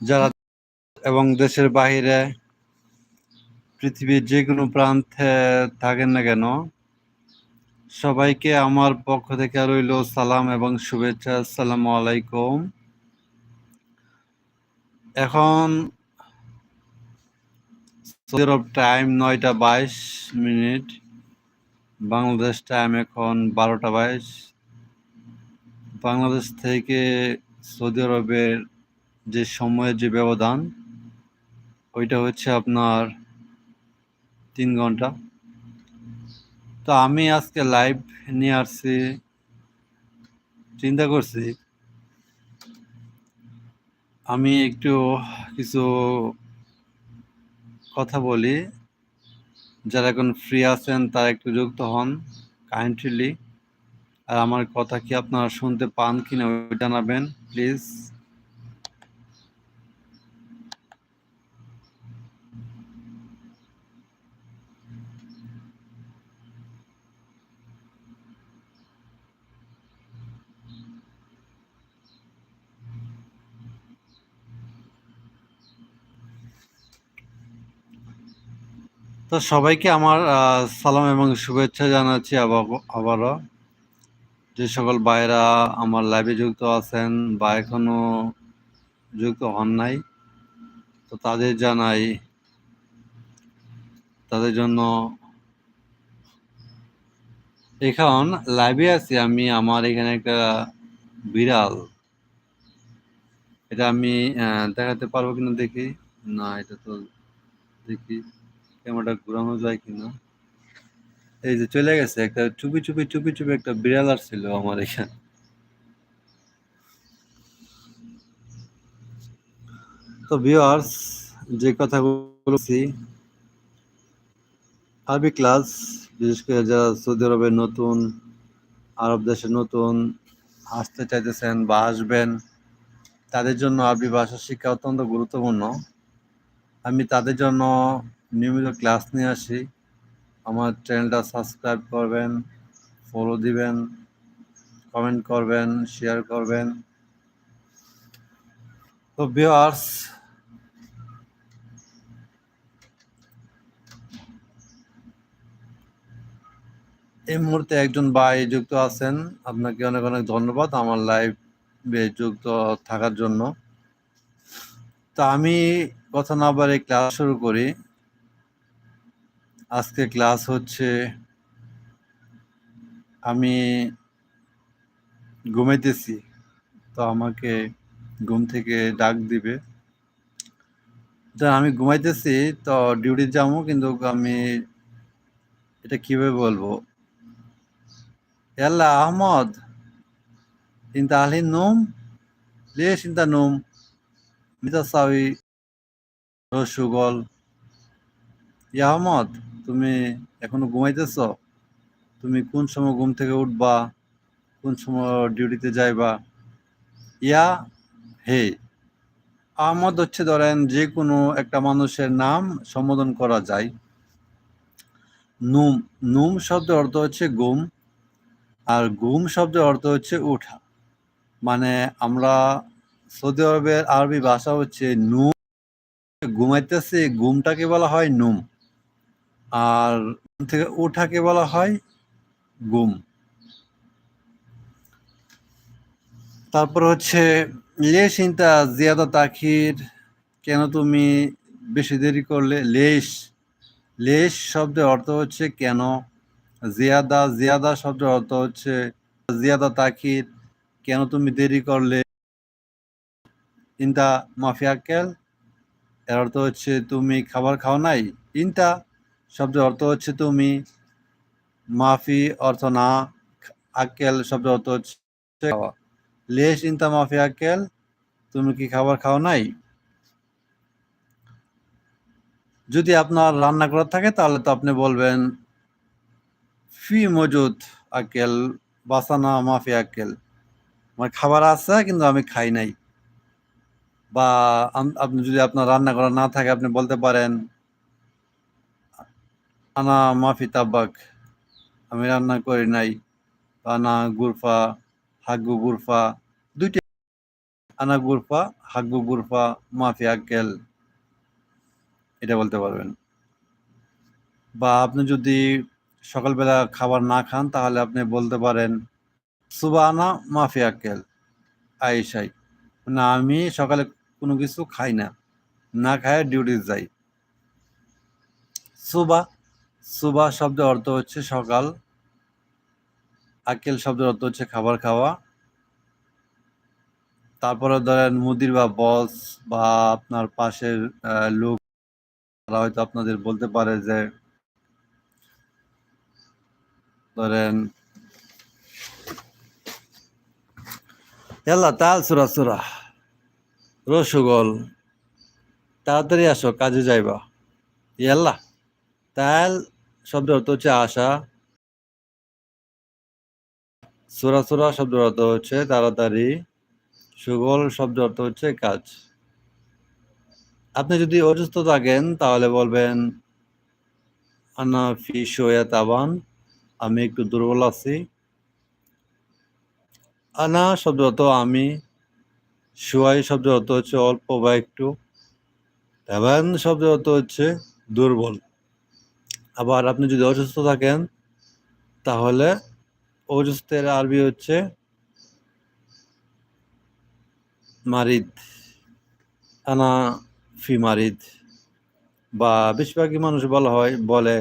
যারা এবং দেশের বাইরে পৃথিবীর যে কোনো প্রান্তে থাকেন না কেন, সবাইকে আমার পক্ষ থেকে রইল সালাম এবং শুভেচ্ছা। আসসালামু আলাইকুম। এখন সৌদি আরব টাইম নয়টা বাইশ মিনিট, বাংলাদেশ টাইম এখন বারোটা বাইশ। বাংলাদেশ থেকে সৌদি আরবের যে সময়ের যে ব্যবধান, ওইটা হচ্ছে আপনার তিন ঘণ্টা। তো আমি আজকে লাইভ নিয়ে আসছি, চিন্তা করছি, আমি একটু কিছু কথা বলি। যারা এখন ফ্রি আছেন, তারা একটু যুক্ত হন কাইন্ডলি আর আমার কথা কি আপনারা শুনতে পান কিনা জানাবেন প্লিজ তো সবাইকে আমার সালাম এবং শুভেচ্ছা জানাচ্ছি আবার- আবারও। যে সকল ভাইরা আমার লাইভে যুক্ত আছেন বা এখনও যুক্ত হন নাই, তো তাদের জানাই, তাদের জন্য এখন লাইভে আছি আমি, আমার এখানে একটা বিড়াল। এটা আমি দেখাতে পারব কিনা দেখি? না, এটা তো দেখি। ক্যামেরাটা ঘুরানো যায় কিনা? এই যে চলে গেছে, একটা চুপি চুপি চুপি চুপি একটা বিড়াল আসছিল আমার এখানে। তো ভিউয়ার্স যে কথাগুলো বলছি আরবি ক্লাস বিশেষ করে যারা সৌদি আরবের নতুন, আরব দেশে নতুন, আসতে চাইতেছেন বা আসবেন, তাদের জন্য আরবি ভাষা শিক্ষা অত্যন্ত গুরুত্বপূর্ণ। আমি তাদের জন্য নিয়মিত ক্লাস নিয়ে আসি। আমার চ্যানেলটা সাবস্ক্রাইব করবেন ফলো দিবেন কমেন্ট করবেন শেয়ার করবেন। তো ভিউয়ার্স এই মুহূর্তে একজন ভাই যুক্ত আছেন। আপনাকে অনেক অনেক ধন্যবাদ আমার লাইভে যুক্ত থাকার জন্য। তো আমি কথা না বারে ক্লাস শুরু করি। আজকে ক্লাস হচ্ছে, আমি ঘুমাইতেছি, তো আমাকে ঘুম থেকে ডাক দিবে। তো আমি ঘুমাইতেছি, তো ডিউটি যাব, কিন্তু আমি এটা কীভাবে বলব? এল্লা আহমদ চিন্তা আহলিন নোম? লে চিন্তা নোম? মিতা সাউি রসুগল ইয়াহমদ তুমি এখনও ঘুমাইতেছ? তুমি কোন সময় ঘুম থেকে উঠবা? কোন সময় ডিউটিতে যাইবা? ইয়া, হে আহমদ হচ্ছে ধরেন যে কোনো একটা মানুষের নাম সম্বোধন করা যায়। নুম নুম শব্দের অর্থ হচ্ছে গুম আর গুম শব্দের অর্থ হচ্ছে উঠা। মানে আমরা সৌদি আরবের আরবি ভাষা হচ্ছে নুম। ঘুমাইতেছে গুমটাকে বলা হয় নুম। আর থেকে ওঠাকে বলা হয় ঘুম তারপর হচ্ছে লেশ ইন্তা জিয়াদা তাখির কেন তুমি বেশি দেরি করলে? লেশ। লেশ শব্দের অর্থ হচ্ছে কেন? জিয়াদা জিয়াদা শব্দের অর্থ হচ্ছে জিয়াদা তাকির, কেন তুমি দেরি করলে? ইনতা মাফিয়াকেল এর অর্থ হচ্ছে, তুমি খাবার খাও নাই? ইনতা শব্দের অর্থ হচ্ছে তুমি, মাফি অর্থ না আকেল শব্দের অর্থ হচ্ছে খাওয়া। লেশ ইনতা মাফি আকেল তুমি কি খাবার খাও নাই? যদি আপনার রান্না করা থাকে, তাহলে তো আপনি বলবেন, ফি মজুদ আকেল বাসানা মাফি আকেল আমার খাবার আছে, কিন্তু আমি খাই নাই। বা আপনি যদি আপনার রান্না করা না থাকে, আপনি বলতে পারেন আনা মাফি তাব্বাক। আমি রান্না করি নাই। আনা, গুরফা, হাগু, গুরফা। দুইটা আনা, গুরফা হাগ্গু গুরফা, মাফি আক্কেল এটা বলতে পারবেন। বা আপনি যদি সকালবেলা খাবার না খান, তাহলে আপনি বলতে পারেন সুবানা মাফি আক্কেল আইসাই না, আমি সকালে কোনো কিছু খাই না। না খায় ডিউটি যাই। সুবা সুবা শব্দের অর্থ হচ্ছে সকাল, আকেল শব্দের অর্থ হচ্ছে খাবার খাওয়া। তারপরে ধরেন মুদির বা বস বা আপনার পাশের লোক, তারা হয়তো আপনাদের বলতে পারে যে, ধরেন এল্লা তাল সুরা সুরা, রসগোল, তাড়াতাড়ি আসো, কাজে যাইবা। ইয়াল্লা, তাল শব্দের অর্থ হচ্ছে আশা। সুরা সুরা শব্দের অর্থ হচ্ছে তাড়াতাড়ি। সুগল শব্দের অর্থ হচ্ছে কাজ। আপনি যদি অসুস্থ থাকেন, তাহলে বলবেন আনা ফি শোয়া তাবান আমি একটু দুর্বল আছি। আনা শব্দ অর্থ আমি, শোয়াই শব্দ অর্থ হচ্ছে অল্প বা একটু। তাবান শব্দের অর্থ হচ্ছে দুর্বল। আবার আপনি যদি অসুস্থ থাকেন, তাহলে অসুস্থের আরবি হচ্ছে মারিদ। আনা ফি মারিদ। বা বেশিরভাগই মানুষ বলা হয়, বলে,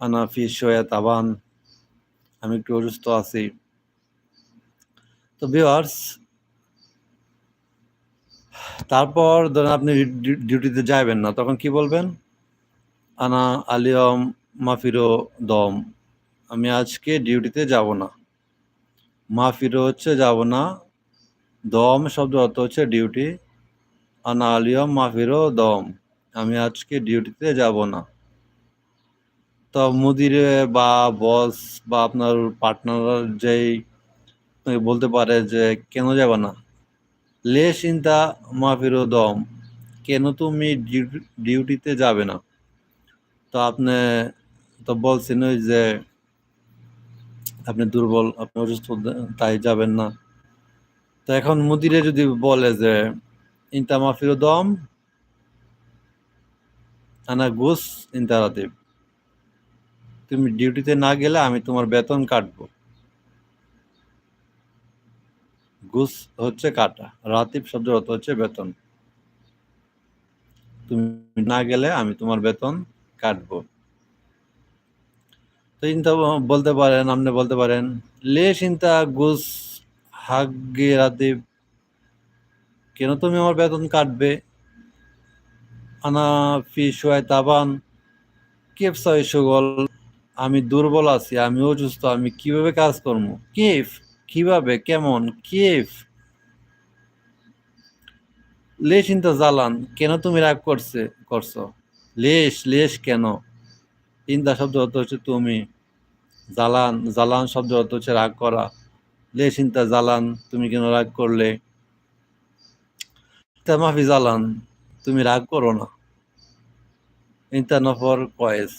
আনা ফি সোয়া তাবান। আমি একটু অসুস্থ আছি। তো ভিওয়ার্স তারপর ধরেন আপনি ডিউটিতে যাবেন না, তখন কি বলবেন? আনা আলিয়ম মাফিরো দম। আমি আজকে ডিউটিতে যাব না। মাফিরো হচ্ছে যাব না। দম শব্দ অর্থ হচ্ছে ডিউটি। আনা আলিয়ম মাফিরো দম। আমি আজকে ডিউটিতে যাব না। তো মুদিরে বা বস বা আপনার পার্টনার যেই বলতে পারে যে, কেন যাবে না? লে চিন্তা মাফিরো দম। কেন তুমি ডিউ- ডিউটিতে যাবে না? তো আপনি তো বলছেন ওই যে আপনি দুর্বল, আপনি অসুস্থ, তাই যাবেন না। তো এখন মুদিরে যদি বলে যে ইন্তা মাফিরো দম, আনা গুস ইন্তারাতিব তুমি ডিউটিতে না গেলে আমি তোমার বেতন কাটবো। গুস হচ্ছে কাটা রাতিব অর্থ হচ্ছে বেতন। তুমি না গেলে আমি তোমার বেতন কাটবো। তো চিন্তা বলতে পারেন আপনি বলতে পারেন। লে চিন্তা গুস হাগ্গে রাতিব কেন তুমি আমার বেতন কাটবে? আনা ফি সোয়াই তাবান, কেফ সয় সুগল। আমি দুর্বল আছি, আমি অসুস্থ, আমি কীভাবে কাজ করব? কেফ? কীভাবে? কেমন? কেফ? লেশ ইন্তা জ্বালান কেন তুমি রাগ করছে, করছ? লেশ লেশ কেন? ইন্দা শব্দ অর্থ হচ্ছে তুমি, জ্বালান জ্বালান শব্দ অর্থ হচ্ছে রাগ করা লেশ চিন্তা জ্বালান, তুমি কেন রাগ করলে? মাফি জ্বালান, তুমি রাগ করো না। ইন্তা নফর কয়েস,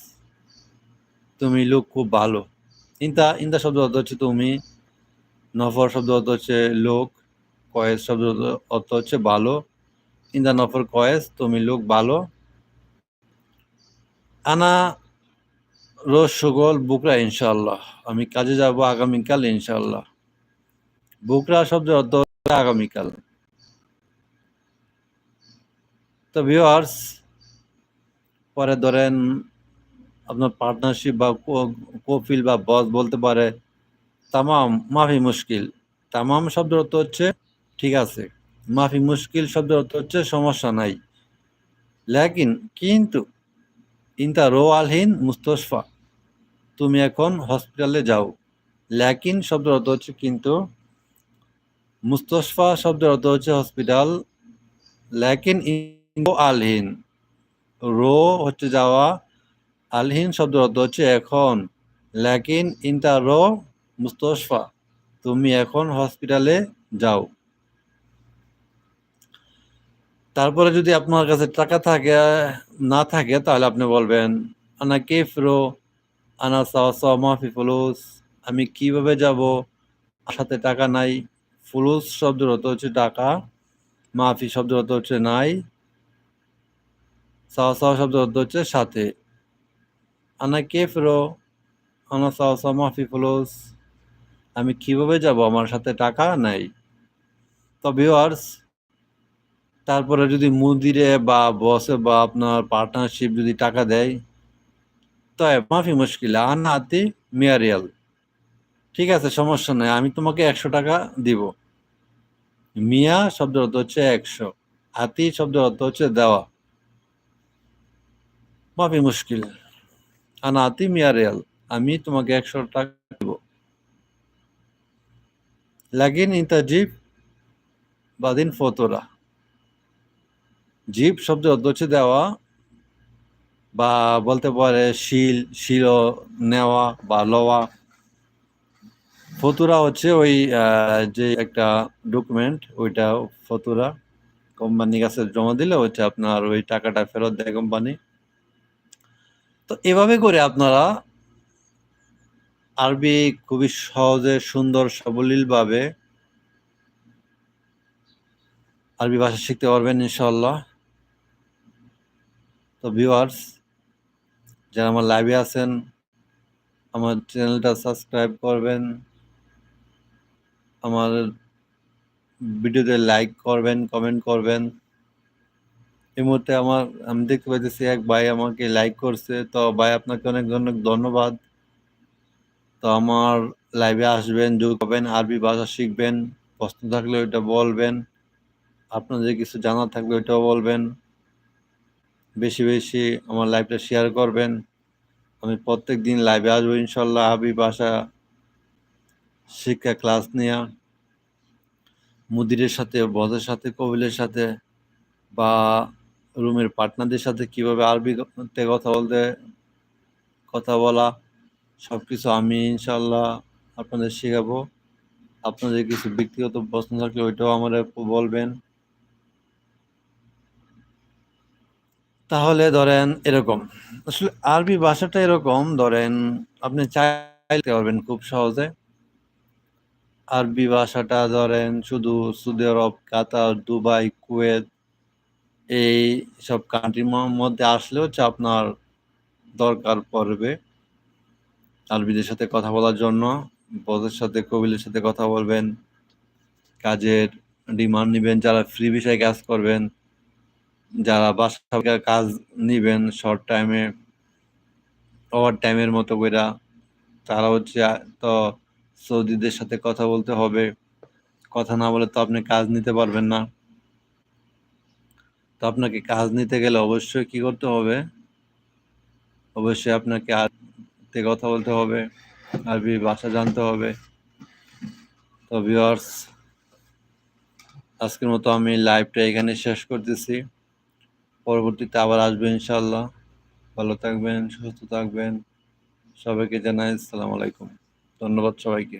তুমি লোক খুব ভালো। ইন্তা ইন্তা শব্দ অর্থ হচ্ছে তুমি, নফর শব্দ অর্থ হচ্ছে লোক, কয়েস শব্দ অর্থ হচ্ছে ভালো। ইন্দা নফর কয়েস, তুমি লোক ভালো। আনা রোজ সুগল বুকরা ইনশাল্লাহ আমি কাজে যাব আগামীকাল ইনশাল্লাহ বুকরা শব্দের অর্থ আগামীকাল। তো ভিউয়ার্স পরে ধরেন আপনার পার্টনারশিপ বা কোফিল বা বস বলতে পারে, তামাম, মাফি মুশকিল। তামাম শব্দের অর্থ হচ্ছে, ঠিক আছে। মাফি মুশকিল শব্দের অর্থ হচ্ছে সমস্যা নাই। লেকিন, কিন্তু ইনতা রো আলহীন মুস্তফা তুমি এখন হসপিটালে যাও। ল্যাকিন শব্দের অর্থ হচ্ছে কিন্তু মুস্তফা শব্দের অর্থ হচ্ছে হসপিটাল। ল্যাকিন ইন্দো আলহীন রো হচ্ছে যাওয়া। আলহীন শব্দের অর্থ হচ্ছে এখন। ল্যাকিন ইনতা রো মুস্তফা তুমি এখন হসপিটালে যাও। তারপরে যদি আপনার কাছে টাকা থাকে, না থাকে, তাহলে আপনি বলবেন, আনা কেফরো, আনা সাওয়া মাফি ফুলুস, আমি কীভাবে যাব? সাথে টাকা নাই। ফুলুস শব্দের অর্থ হচ্ছে টাকা, মাফি শব্দের অর্থ হচ্ছে নাই। সাওয়া সাওয়া শব্দের অর্থ হচ্ছে সাথে। আনা কে ফেরো আনা সাওয়া মাফি ফ্লোস, আমি কীভাবে যাব? আমার সাথে টাকা নাই। তো ভিউয়ার্স তারপরে যদি মুদিরে বা বসে বা আপনার পার্টনারশিপ যদি টাকা দেয় তো মাফি মুশকিল, আনা আতি মিয়ারিয়াল। ঠিক আছে, সমস্যা নেই, আমি তোমাকে একশো টাকা দিব। মিয়া শব্দের অর্থ হচ্ছে একশো হাতি শব্দের অর্থ হচ্ছে দেওয়া। মাফি মুশকিল, আনা আতি মিয়া রিয়াল আমি তোমাকে একশো টাকা দিব। লাগিন ইন্তা জিপ বাদিন ফতোরা। জিপ শব্দ অর্থ দেওয়া বা বলতে পারে শিল শিল নেওয়া বা লওয়া। ফতুরা হচ্ছে ওই যে একটা ডকুমেন্ট ওইটা ফতুরা। কোম্পানির কাছে জমা দিলে হচ্ছে আপনার ওই টাকাটা ফেরত দেয় কোম্পানি। তো এভাবে করে আপনারা আরবি খুবই সহজে, সুন্দর, সাবলীলভাবে আরবি ভাষা শিখতে পারবেন ইনশাল্লাহ তো ভিউয়ার্স যারা আমার লাইভে আছেন, আমার চ্যানেলটা সাবস্ক্রাইব করবেন, আমার ভিডিওতে লাইক করবেন কমেন্ট করবেন। এই মুহূর্তে আমার, আমি দেখতে পাইতেছি এক ভাই আমাকে লাইক করছে। তো ভাই, আপনাকে অনেক অনেক ধন্যবাদ। তো আমার লাইভে আসবেন যোগ হবেন আরবি ভাষা শিখবেন, প্রশ্ন থাকলে ওইটা বলবেন। আপনাদের কিছু জানা থাকলে ওইটাও বলবেন। বেশি বেশি আমার লাইভটা শেয়ার করবেন। আমি প্রত্যেক দিন লাইভে আসব ইনশাল্লাহ আরবি ভাষা শিক্ষা ক্লাস নেওয়া মুদিরের সাথে বসের সাথে কবিলের সাথে, বা রুমের পার্টনারদের সাথে কীভাবে আরবিতে কথা বলতে, কথা বলা সব কিছু আমি ইনশাল্লাহ আপনাদের শেখাবো। আপনাদের কিছু ব্যক্তিগত প্রশ্ন থাকলে ওইটাও আমার বলবেন। তাহলে ধরেন এরকম। আসলে আরবি ভাষাটা এরকম, ধরেন আপনি চাইতে পারবেন খুব সহজে। আরবি ভাষাটা ধরেন শুধু Saudi Arab, Qatar, Dubai, Kuwait, এই সব কান্ট্রির মধ্যে আসলেও হচ্ছে আপনার দরকার পড়বে আরবিদের সাথে কথা বলার জন্য। বসের সাথে কবিলের সাথে কথা বলবেন। কাজের ডিমান্ড নেবেন, যারা ফ্রি বিষয়ে কাজ করবেন। যারা বাসা কাজ নিবেন শর্ট টাইমে ওভার টাইমের মতো কইরা, তারা হচ্ছে, তো সৌদিদের সাথে কথা বলতে হবে। কথা না বলে তো আপনি কাজ নিতে পারবেন না। তো আপনাকে কাজ নিতে গেলে অবশ্যই কি করতে হবে? অবশ্যই আপনাকে আরতে কথা বলতে হবে আরবি ভাষা জানতে হবে। তো ভিওয়ার্স আজকের মতো আমি লাইভটা এখানে শেষ করতেছি। পরবর্তীতে আবার আসবে ইনশাল্লাহ ভালো থাকবেন সুস্থ থাকবেন। সবাইকে জানাই আসসালামু আলাইকুম। ধন্যবাদ সবাইকে।